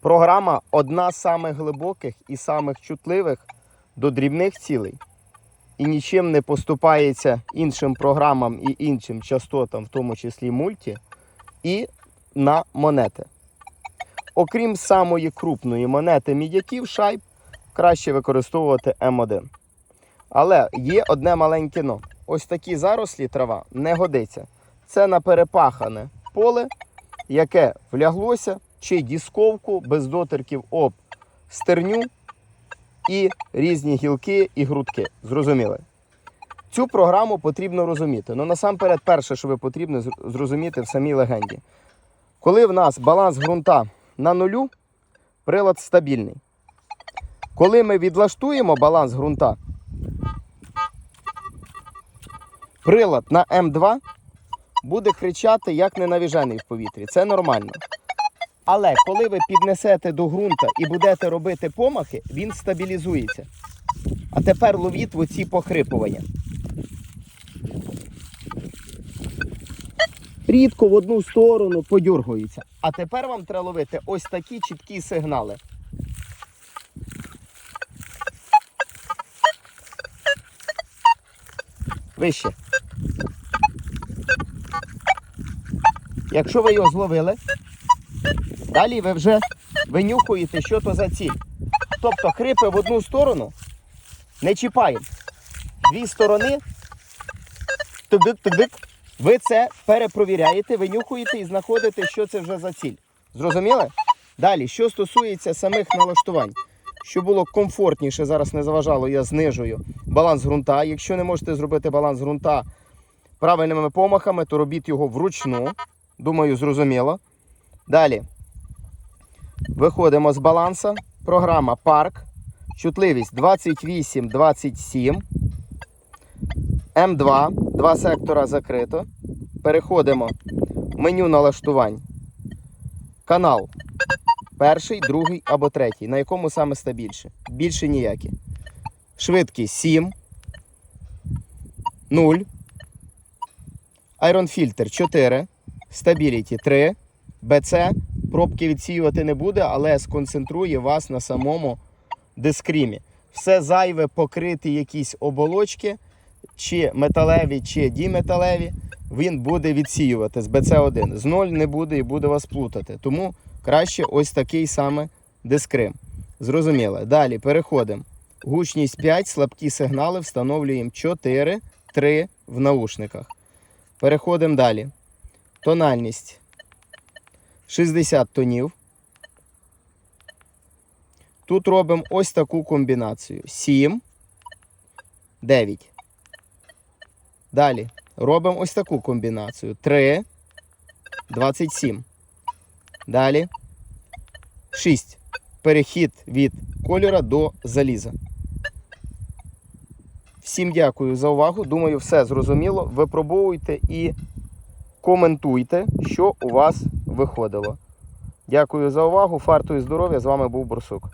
Програма одна з самих глибоких і самих чутливих до дрібних цілей. І нічим не поступається іншим програмам і іншим частотам, в тому числі мульті, і на монети. Окрім самої крупної монети мідяків шайб, краще використовувати М1. Але є одне маленьке но. Ось такі зарослі трава не годиться. Це на перепахане поле, яке вляглося чи дісковку без дотерків об стерню і різні гілки і грудки. Зрозуміли? Цю програму потрібно розуміти. Ну насамперед, перше, що ви потрібно зрозуміти в самій легенді. Коли в нас баланс ґрунта на нулю, прилад стабільний. Коли ми відлаштуємо баланс ґрунта, прилад на М2 буде кричати як ненавіжений в повітрі. Це нормально. Але коли ви піднесете до ґрунта і будете робити помахи, він стабілізується. А тепер ловіть в оці похрипування. Рідко в одну сторону подюргується. А тепер вам треба ловити ось такі чіткі сигнали. Вище. Якщо ви його зловили, далі ви вже винюхуєте, що то за ціль. Тобто хрипи в одну сторону не чіпаємо. Дві сторони. Тик-дик-тик-дик. Ви це перепровіряєте, винюхуєте і знаходите, що це вже за ціль. Зрозуміли? Далі, що стосується самих налаштувань, щоб було комфортніше, зараз не заважало, я знижую баланс ґрунта. Якщо не можете зробити баланс ґрунта правильними помахами, то робіть його вручну. Думаю, зрозуміло. Далі. Виходимо з баланса. Програма парк. Чутливість 28-27. М2. Два сектора закрито. Переходимо в меню налаштувань. Канал. Перший, другий або третій. На якому саме стабільше? Більше ніякі. Швидкість 7. 0. Iron Filter 4. Stability 3. BC. Пробки відсіювати не буде, але сконцентрує вас на самому дискрімі. Все зайве покрити якісь оболочки, чи металеві, чи діметалеві, він буде відсіювати з BC1. З 0 не буде і буде вас плутати. Тому краще ось такий саме дискрим. Зрозуміло. Далі переходимо. Гучність 5, слабкі сигнали встановлюємо 4, 3 в наушниках. Переходимо далі. Тональність 60 тонів. Тут робимо ось таку комбінацію: 7, 9. Далі робимо ось таку комбінацію: 3, 27. Далі 6. Перехід від кольора до заліза. Всім дякую за увагу. Думаю, все зрозуміло. Випробовуйте і коментуйте, що у вас виходило. Дякую за увагу. Фарту і здоров'я. З вами був Борсук.